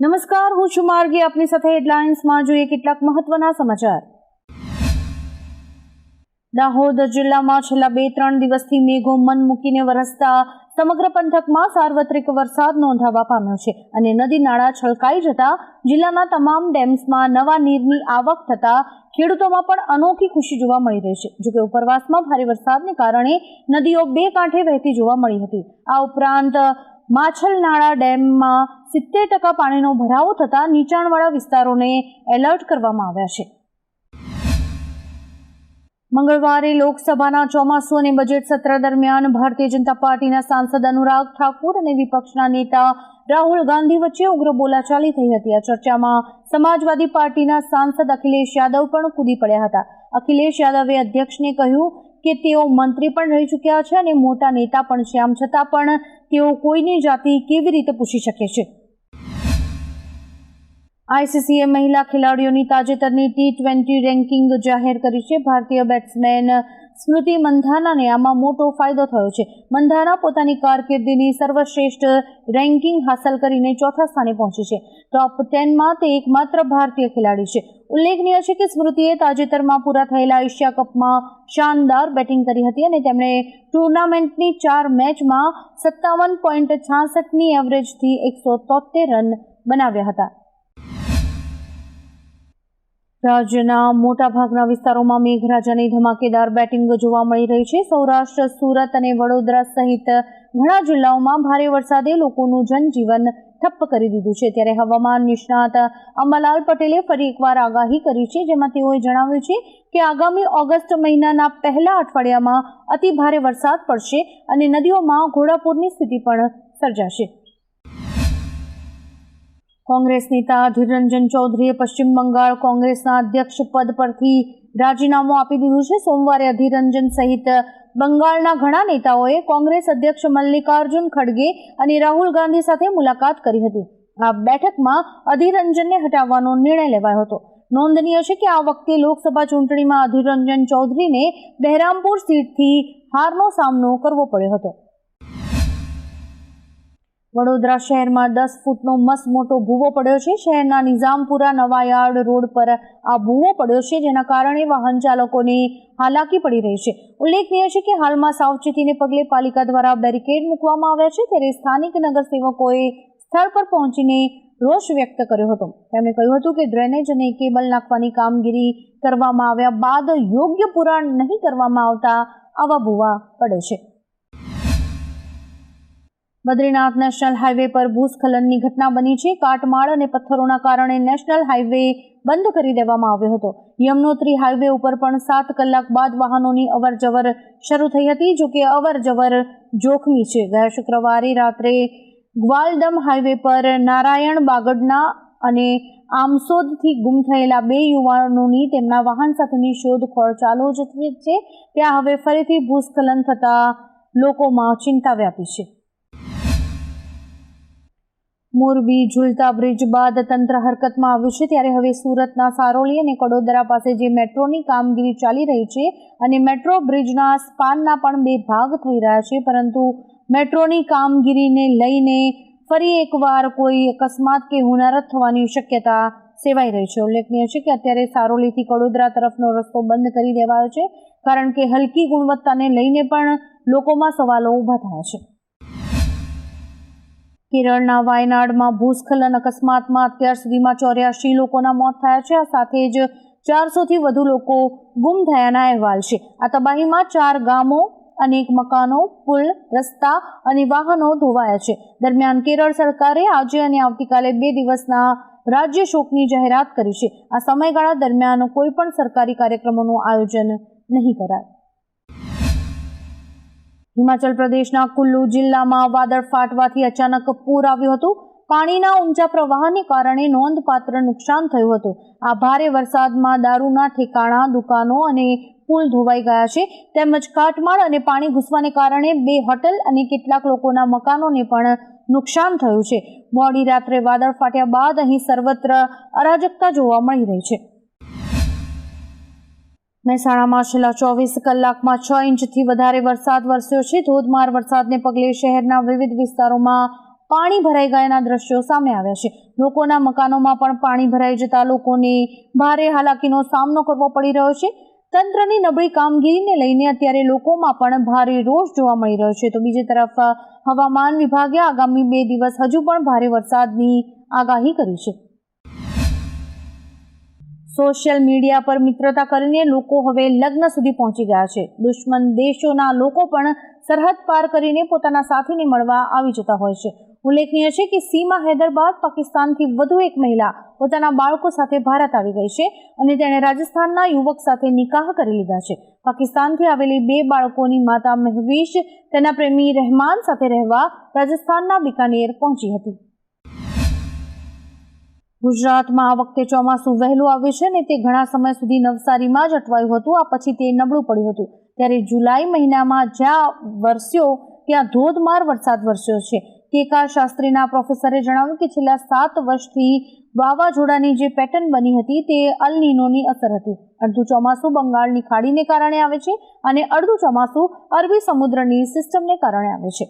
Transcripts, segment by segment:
નમસ્કાર, હું છું માર્ગી. આપની સાથે હેડલાઇન્સમાં જોઈએ કેટલાક મહત્વના સમાચાર. દાહોદ જિલ્લામાં છેલ્લા બે ત્રણ દિવસથી મેઘો મન મૂકીને વરસતા સમગ્ર પંથકમાં સાર્વત્રિક વરસાદ નોંધાવા પામ્યો છે અને નદી નાળા છલકાઈ જતા જિલ્લાના તમામ ડેમ્સમાં નવા નીરની આવક થતા ખેડૂતોમાં પણ અનોખી ખુશી જોવા મળી રહી છે. જોકે ઉપરવાસમાં ભારે વરસાદને કારણે નદીઓ બે કાંઠે વહેતી જોવા મળી હતી. આ ઉપરાંત માછલનાળા ડેમમાં સિત્તેર ટકા પાણીનો ભરાવો થતાં નીચાણવાળા વિસ્તારોને એલર્ટ કરવામાં આવ્યા છે. મંગળવારે લોકસભાના ચોમાસુ અને બજેટ સત્ર દરમિયાન ભારતીય જનતા પાર્ટીના સાંસદ અનુરાગ ઠાકુર અને વિપક્ષના નેતા રાહુલ ગાંધી વચ્ચે ઉગ્ર બોલાચાલી થઈ હતી. આ ચર્ચામાં સમાજવાદી પાર્ટીના સાંસદ અખિલેશ યાદવ પણ કૂદી પડ્યા હતા. અખિલેશ યાદવે અધ્યક્ષને કહ્યું કે તેઓ મંત્રી પણ રહી ચૂક્યા છે અને મોટા નેતા પણ છે. આમ છતાં પણ તેઓ કોઈની જાતિ કેવી રીતે પૂછી શકે છે? આઈસીસીએ મહિલા ખેલાડીઓની તાજેતરની ટી ટ્વેન્ટી રેન્કિંગ જાહેર કરી છે. ભારતીય બેટ્સમેન સ્મૃતિ મંધાનાને આમાં મોટો ફાયદો થયો છે. મંધાના પોતાની કારકિર્દીની સર્વશ્રેષ્ઠ રેન્કિંગ હાંસલ કરીને ચોથા સ્થાને પહોંચી છે. ટોપ ટેનમાં તે એકમાત્ર ભારતીય ખેલાડી છે. ઉલ્લેખનીય છે કે સ્મૃતિએ તાજેતરમાં પૂરા થયેલા એશિયા કપમાં શાનદાર બેટિંગ કરી હતી અને તેમણે ટુર્નામેન્ટની ચાર મેચમાં સત્તાવન પોઈન્ટ છાસઠની એવરેજથી એકસો તોતેર રન બનાવ્યા હતા. રાજ્યના મોટાભાગના વિસ્તારોમાં મેઘરાજાની ધમાકેદાર બેટિંગ જોવા મળી રહી છે. સૌરાષ્ટ્ર, સુરત અને વડોદરા સહિત ઘણા જિલ્લાઓમાં ભારે વરસાદે લોકોનું જનજીવન ઠપ્પ કરી દીધું છે. ત્યારે હવામાન નિષ્ણાત અંબાલાલ પટેલે ફરી એકવાર આગાહી કરી છે, જેમાં તેઓએ જણાવ્યું છે કે આગામી ઓગસ્ટ મહિનાના પહેલા અઠવાડિયામાં અતિ ભારે વરસાદ પડશે અને નદીઓમાં ઘોડાપૂરની સ્થિતિ પણ સર્જાશે. કોંગ્રેસ નેતા અધીર રંજન ચૌધરીએ પશ્ચિમ બંગાળ કોંગ્રેસના અધ્યક્ષ પદ પરથી રાજીનામું આપી દીધું છે. સોમવારે અધીર રંજન સહિત બંગાળના ઘણા નેતાઓએ કોંગ્રેસ અધ્યક્ષ મલ્લિકાર્જુન ખડગે અને રાહુલ ગાંધી સાથે મુલાકાત કરી હતી. આ બેઠકમાં અધીર રંજનને હટાવવાનો નિર્ણય લેવાયો હતો. નોંધનીય છે કે આ વખતે લોકસભા ચૂંટણીમાં અધીર રંજન ચૌધરીને બહેરામપુર સીટથી હારનો સામનો કરવો પડ્યો હતો. વડોદરા શહેરમાં દસ ફૂટનો મસ્ત મોટો ભૂવો પડ્યો છે. શહેરના નિઝામપુરા નવાયાર્ડ રોડ પર આ ભૂવો પડ્યો છે, જેના કારણે વાહન ચાલકોની હાલાકી પડી રહી છે. ઉલ્લેખનીય છે કે હાલમાં સાવચેતીને પગલે પાલિકા દ્વારા બેરિકેડ મૂકવામાં આવ્યા છે, ત્યારે સ્થાનિક નગરસેવકોએ સ્થળ પર પહોંચીને રોષ વ્યક્ત કર્યો હતો. તેમણે કહ્યું હતું કે ડ્રેનેજ અને કેબલ નાખવાની કામગીરી કરવામાં આવ્યા બાદ યોગ્ય પુરાણ નહીં કરવામાં આવતા આવા ભૂવા પડે છે. બદ્રીનાથ નેશનલ હાઈવે પર ભૂસ્ખલનની ઘટના બની છે. કાટમાળ અને પથ્થરોના કારણે નેશનલ હાઈવે બંધ કરી દેવામાં આવ્યો હતો. યમનોત્રી હાઈવે ઉપર પણ સાત કલાક બાદ વાહનોની અવરજવર શરૂ થઈ હતી જોકે અવરજવર જોખમી છે. ગયા શુક્રવારે રાત્રે ગ્વાલડમ હાઈવે પર નારાયણ બાગડના અને આમસોદથી ગુમ થયેલા બે યુવાનોની તેમના વાહન સાથેની શોધખોળ ચાલુ જ છે. ત્યાં હવે ફરીથી ભૂસ્ખલન થતાં લોકોમાં ચિંતા વ્યાપી છે. મોરબી ઝુલતા બ્રિજ બાદ તંત્ર હરકતમાં આવ્યું છે ત્યારે હવે સુરતના સારોલી અને કડોદરા પાસે જે મેટ્રોની કામગીરી ચાલી રહી છે અને મેટ્રો બ્રિજના સ્પાનના પણ બે ભાગ થઈ રહ્યા છે, પરંતુ મેટ્રોની કામગીરીને લઈને ફરી એકવાર કોઈ અકસ્માત કે હુનારત થવાની શક્યતા સેવાઈ રહી છે. ઉલ્લેખનીય છે કે અત્યારે સારોલીથી કડોદરા તરફનો રસ્તો બંધ કરી દેવાયો છે, કારણ કે હલકી ગુણવત્તાને લઈને પણ લોકોમાં સવાલો ઊભા થયા છે. કેરળના વાયનાડમાં ભૂસ્ખલન અકસ્માતમાં અત્યાર સુધીમાં ચોર્યાસી લોકોના મોત થયા છે. આ સાથે જ ચારસોથી વધુ લોકો ગુમ થયાના અહેવાલ છે. આ તબાહીમાં ચાર ગામો, અનેક મકાનો, પુલ, રસ્તા અને વાહનો ધોવાયા છે. દરમિયાન કેરળ સરકારે આજે અને આવતીકાલે બે દિવસના રાજ્ય શોકની જાહેરાત કરી છે. આ સમયગાળા દરમિયાન કોઈ પણ સરકારી કાર્યક્રમોનું આયોજન નહીં કરાય. હિમાચલ પ્રદેશના કુલ્લુ જિલ્લામાં વાદળ ફાટવાથી અચાનક પૂર આવ્યું હતું. પાણીના ઊંચા પ્રવાહને કારણે નોંધપાત્ર નુકસાન થયું હતું. આ ભારે વરસાદમાં દારૂના ઠેકાણા, દુકાનો અને પુલ ધોવાઈ ગયા છે. તેમજ કાટમાળ અને પાણી ઘૂસવાને કારણે બે હોટલ અને કેટલાક લોકોના મકાનોને પણ નુકસાન થયું છે. મોડી રાત્રે વાદળ ફાટ્યા બાદ અહીં સર્વત્ર અરાજકતા જોવા મળી રહી છે. મહેસાણામાં છેલ્લા ચોવીસ કલાકમાં છ ઇંચથી વધારે વરસાદ વરસ્યો છે. ધોધમાર વરસાદને પગલે શહેરના વિવિધ વિસ્તારોમાં પાણી ભરાઈ ગયાના દ્રશ્યો સામે આવ્યા છે. લોકોના મકાનોમાં પણ પાણી ભરાઈ જતા લોકોને ભારે હાલાકીનો સામનો કરવો પડી રહ્યો છે. તંત્રની નબળી કામગીરીને લઈને અત્યારે લોકોમાં પણ ભારે રોષ જોવા મળી રહ્યો છે. તો બીજી તરફ હવામાન વિભાગે આગામી બે દિવસ હજુ પણ ભારે વરસાદની આગાહી કરી છે. સોશિયલ મીડિયા પર મિત્રતા કરીને લોકો હવે લગ્ન સુધી પહોંચી ગયા છે. દુશ્મન દેશોના લોકો પણ સરહદ પાર કરીને પોતાના સાથીને મળવા આવી જતા હોય છે. ઉલ્લેખનીય છે કે સીમા હૈદરાબાદ પાકિસ્તાનથી વધુ એક મહિલા પોતાના બાળકો સાથે ભારત આવી ગઈ છે અને તેણે રાજસ્થાનના યુવક સાથે નિકાહ કરી લીધા છે. પાકિસ્તાનથી આવેલી બે બાળકોની માતા મહેવીશ તેના પ્રેમી રહેમાન સાથે રહેવા રાજસ્થાનના બિકાનેર પહોંચી હતી. ગુજરાતમાં આ વખતે ચોમાસું વહેલું આવ્યું છે ને તે ઘણા સમય સુધી નવસારીમાં જ અટવાયું હતું. આ પછી તે નબળું પડ્યું હતું. ત્યારે જુલાઈ મહિનામાં જ્યાં વરસ્યો, ત્યાં ધોધમાર વરસાદ વરસ્યો છે. કેકા શાસ્ત્રીના પ્રોફેસરે જણાવ્યું કે છેલ્લા સાત વર્ષથી વાવાઝોડાની જે પેટર્ન બની હતી તે અલનીનોની અસર હતી. અડધું ચોમાસું બંગાળની ખાડીને કારણે આવે છે અને અડધું ચોમાસું અરબી સમુદ્રની સિસ્ટમને કારણે આવે છે.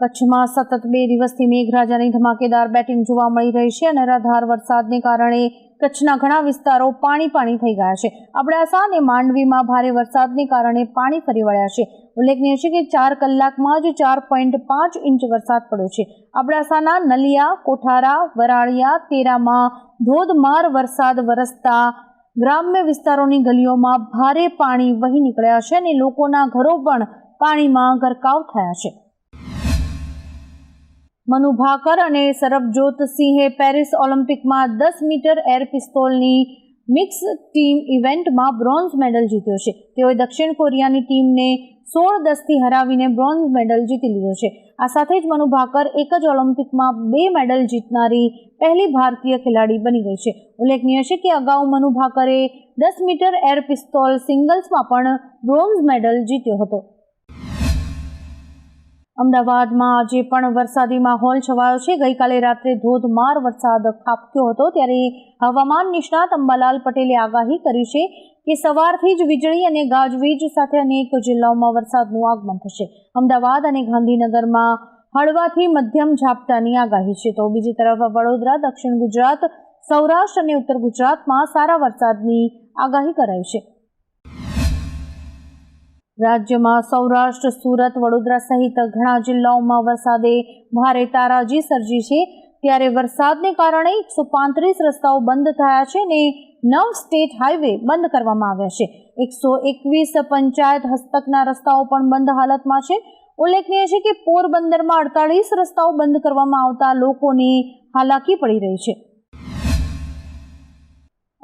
કચ્છમાં સતત બે દિવસથી મેઘરાજાની ધમાકેદાર બેટિંગ જોવા મળી રહી છે અને અનરાધાર વરસાદને કારણે કચ્છના ઘણા વિસ્તારો પાણી પાણી થઈ ગયા છે. અબડાસા અને માંડવીમાં ભારે વરસાદને કારણે પાણી ફરી વળ્યા છે. ઉલ્લેખનીય છે કે ચાર કલાકમાં જ ચાર પોઈન્ટ પાંચ ઇંચ વરસાદ પડ્યો છે. અબડાસાના નલિયા, કોઠારા, વરાળિયા, તેરામાં ધોધમાર વરસાદ વરસતા ગ્રામ્ય વિસ્તારોની ગલીઓમાં ભારે પાણી વહી નીકળ્યા છે અને લોકોના ઘરો પણ પાણીમાં ગરકાવ થયા છે. મનુ ભાકર અને સરબજોત સિંહે પેરિસ ઓલિમ્પિકમાં દસ મીટર એર પિસ્તોલની મિક્સ ટીમ ઇવેન્ટમાં બ્રોન્ઝ મેડલ જીત્યો છે. તેઓએ દક્ષિણ કોરિયાની ટીમને સોળ દસથી હરાવીને બ્રોન્ઝ મેડલ જીતી લીધો છે. આ સાથે જ મનુ ભાકર એક જ ઓલિમ્પિકમાં બે મેડલ જીતનારી પહેલી ભારતીય ખેલાડી બની ગઈ છે. ઉલ્લેખનીય છે કે અગાઉ મનુ ભાકરે દસ મીટર એર પિસ્તોલ સિંગલ્સમાં પણ બ્રોન્ઝ મેડલ જીત્યો હતો. અમદાવાદમાં આજે પણ વરસાદી માહોલ છવાયો છે. ગઈકાલે રાત્રે ધોધમાર વરસાદ ખાબક્યો હતો. ત્યારે હવામાન નિષ્ણાત અંબાલાલ પટેલે આગાહી કરી છે કે સવારથી જ વીજળી અને ગાજવીજ સાથે અનેક જિલ્લાઓમાં વરસાદનું આગમન થશે. અમદાવાદ અને ગાંધીનગરમાં હળવાથી મધ્યમ ઝાપટાની આગાહી છે. તો બીજી તરફ વડોદરા, દક્ષિણ ગુજરાત, સૌરાષ્ટ્ર અને ઉત્તર ગુજરાતમાં સારા વરસાદની આગાહી કરાઈ છે. રાજ્યમાં સૌરાષ્ટ્ર, સુરત, વડોદરા સહિત ઘણા જિલ્લાઓમાં વરસાદે ભારે તારાજી સર્જી છે. ત્યારે વરસાદને કારણે એકસો પાંત્રીસ રસ્તાઓ બંધ થયા છે અને નવ સ્ટેટ હાઈવે બંધ કરવામાં આવ્યા છે. એકસો એકવીસ પંચાયત હસ્તકના રસ્તાઓ પણ બંધ હાલતમાં છે. ઉલ્લેખનીય છે કે પોરબંદરમાં અડતાલીસ રસ્તાઓ બંધ કરવામાં આવતા લોકોની હાલાકી પડી રહી છે.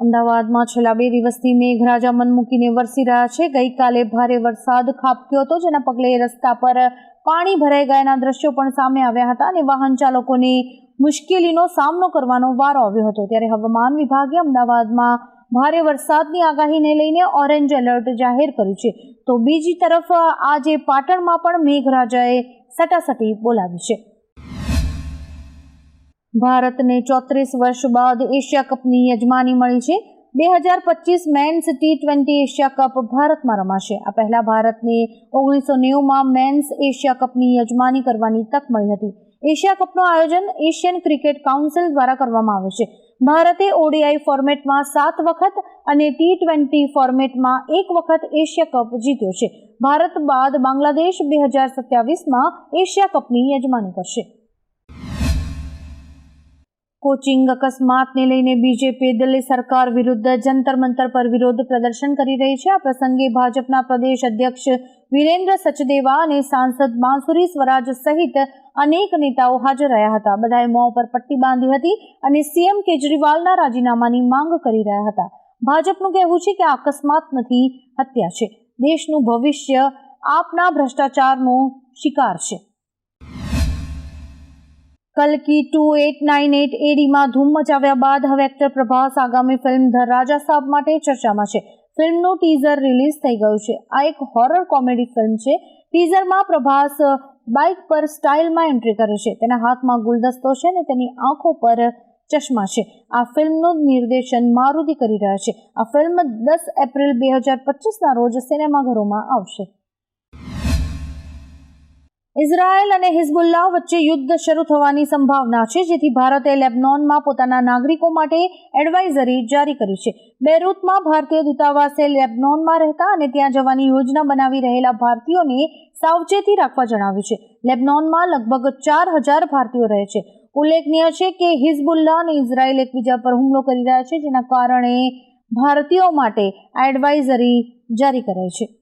અમદાવાદમાં છેલ્લા બે દિવસથી મેઘરાજા મન મૂકીને વરસી રહ્યા છે. ગઈકાલે ભારે વરસાદ ખાબક્યો હતો, જેના પગલે રસ્તા પર પાણી ભરાઈ ગયાના દ્રશ્યો પણ સામે આવ્યા હતા અને વાહન ચાલકોને મુશ્કેલીનો સામનો કરવાનો વારો આવ્યો હતો. ત્યારે હવામાન વિભાગે અમદાવાદમાં ભારે વરસાદની આગાહીને લઈને ઓરેન્જ એલર્ટ જાહેર કર્યું છે. તો બીજી તરફ આજે પાટણમાં પણ મેઘરાજાએ સટાસટી બોલાવી છે. ભારતને ચોત્રીસ વર્ષ બાદ એશિયા કપની યજમાની મળી છે. બે હજાર પચીસ men's T twenty Asia cup ભારતમાં રમાશે. આ પહેલા ભારતને ઓગણીસો નેવુંમાં મેન્સ એશિયા કપની યજમાની કરવાની તક મળી હતી. એશિયા કપનું આયોજન એશિયન ક્રિકેટ કાઉન્સિલ દ્વારા કરવામાં આવે છે. ભારતે ઓડીઆઈ ફોર્મેટમાં સાત વખત અને ટી ટ્વેન્ટી ફોર્મેટમાં એક વખત એશિયા કપ જીત્યો છે. ભારત બાદ બાંગ્લાદેશ બે હજાર સત્યાવીસમાં એશિયા કપની યજમાની કરશે. કોચિંગ અકસ્માતને લઈને બીજેપી દિલ્હી સરકાર વિરુદ્ધ જંતર મંતર પર વિરોધ પ્રદર્શન કરી રહી છે. આ પ્રસંગે ભાજપના પ્રદેશ અધ્યક્ષ વિરેન્દ્ર સચદેવા અને સાંસદ બાંસુરી સ્વરાજ સહિત અનેક નેતાઓ હાજર રહ્યા હતા. બધાએ મોં પર પટ્ટી બાંધી હતી અને સીએમ કેજરીવાલના રાજીનામાની માંગ કરી રહ્યા હતા. ભાજપનું કહેવું છે કે આ અકસ્માત નથી હત્યા છે. દેશનું ભવિષ્ય આપના ભ્રષ્ટાચારનો શિકાર છે. કલકી ટુ એટ નાઇન એટ એડીમાં ધૂમ મચાવ્યા બાદ હવે એક્ટર પ્રભાસ આગામી ફિલ્મ ધ રાજા સાબ માટે ચર્ચામાં છે. ફિલ્મનું ટીઝર રિલીઝ થઈ ગયું છે. આ એક હોરર કોમેડી ફિલ્મ છે. ટીઝરમાં પ્રભાસ બાઇક પર સ્ટાઇલમાં એન્ટ્રી કરે છે. તેના હાથમાં ગુલદસ્તો છે અને તેની આંખો પર ચશ્મા છે. આ ફિલ્મનું નિર્દેશન મારુતિ કરી રહ્યા છે. આ ફિલ્મ દસ એપ્રિલ બે હજાર પચીસના રોજ સિનેમાઘરોમાં આવશે. ઇઝરાયલ અને હિઝબુલ્લાહ વચ્ચે યુદ્ધ શરૂ થવાની સંભાવના છે, જેથી ભારતે લેબનોનમાં પોતાના નાગરિકો માટે એડવાઇઝરી જારી કરી છે. બેરૂતમાં ભારતીય દૂતાવાસે લેબનોનમાં રહેતા અને ત્યાં જવાની યોજના બનાવી રહેલા ભારતીયોને સાવચેતી રાખવા જણાવ્યું છે. લેબનોનમાં લગભગ ચાર હજાર ભારતીયો રહે છે. ઉલ્લેખનીય છે કે હિઝબુલ્લાહ અને ઇઝરાયલ એકબીજા પર હુમલો કરી રહ્યા છે, જેના કારણે ભારતીયો માટે એડવાઇઝરી જારી કરાઈ છે.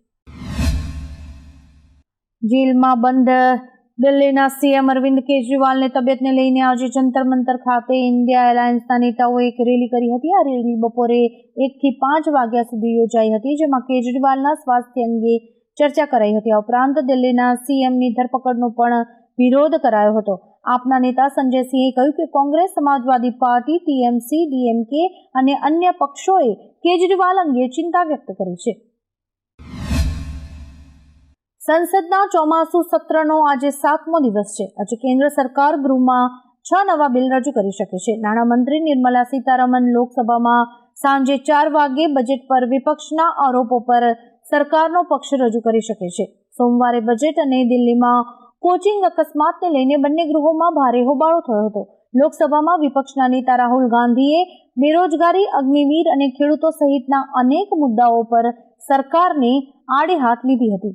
જેલમાં બંધ. દિલ્હીના સીએમ અરવિંદ કેજરીવાલની તબિયતને લઈને આજે જંતર મંતર ખાતે ઇન્ડિયા એલાયન્સના નેતાઓએ એક રેલી કરી હતી. આ રેલી બપોરે એકથી પાંચ વાગ્યા સુધી યોજાઈ હતી, જેમાં કેજરીવાલના સ્વાસ્થ્ય અંગે ચર્ચા કરાઈ હતી. આ ઉપરાંત દિલ્હીના સીએમની ધરપકડનો પણ વિરોધ કરાયો હતો. આપના નેતા સંજય સિંહે કહ્યું કે Congress, Samajwadi Party, TMC, DMK અને અન્ય પક્ષોએ કેજરીવાલ અંગે ચિંતા વ્યક્ત કરી છે. સંસદના ચોમાસુ સત્રનો આજે સાતમો દિવસ છે. આજે કેન્દ્ર સરકાર ગૃહમાં છ નવા બિલ રજૂ કરી શકે છે. નાણામંત્રી નિર્મલા સીતારમણ લોકસભામાં સાંજે ચાર વાગે બજેટ પર વિપક્ષના આરોપો પર સરકારનો પક્ષ રજૂ કરી શકે છે. સોમવારે બજેટ અને દિલ્હીમાં કોચિંગ અકસ્માતને લઈને બંને ગૃહોમાં ભારે હોબાળો થયો હતો. લોકસભામાં વિપક્ષના નેતા રાહુલ ગાંધીએ બેરોજગારી, અગ્નિવીર અને ખેડૂતો સહિતના અનેક મુદ્દાઓ પર સરકારને આડે હાથ લીધી હતી.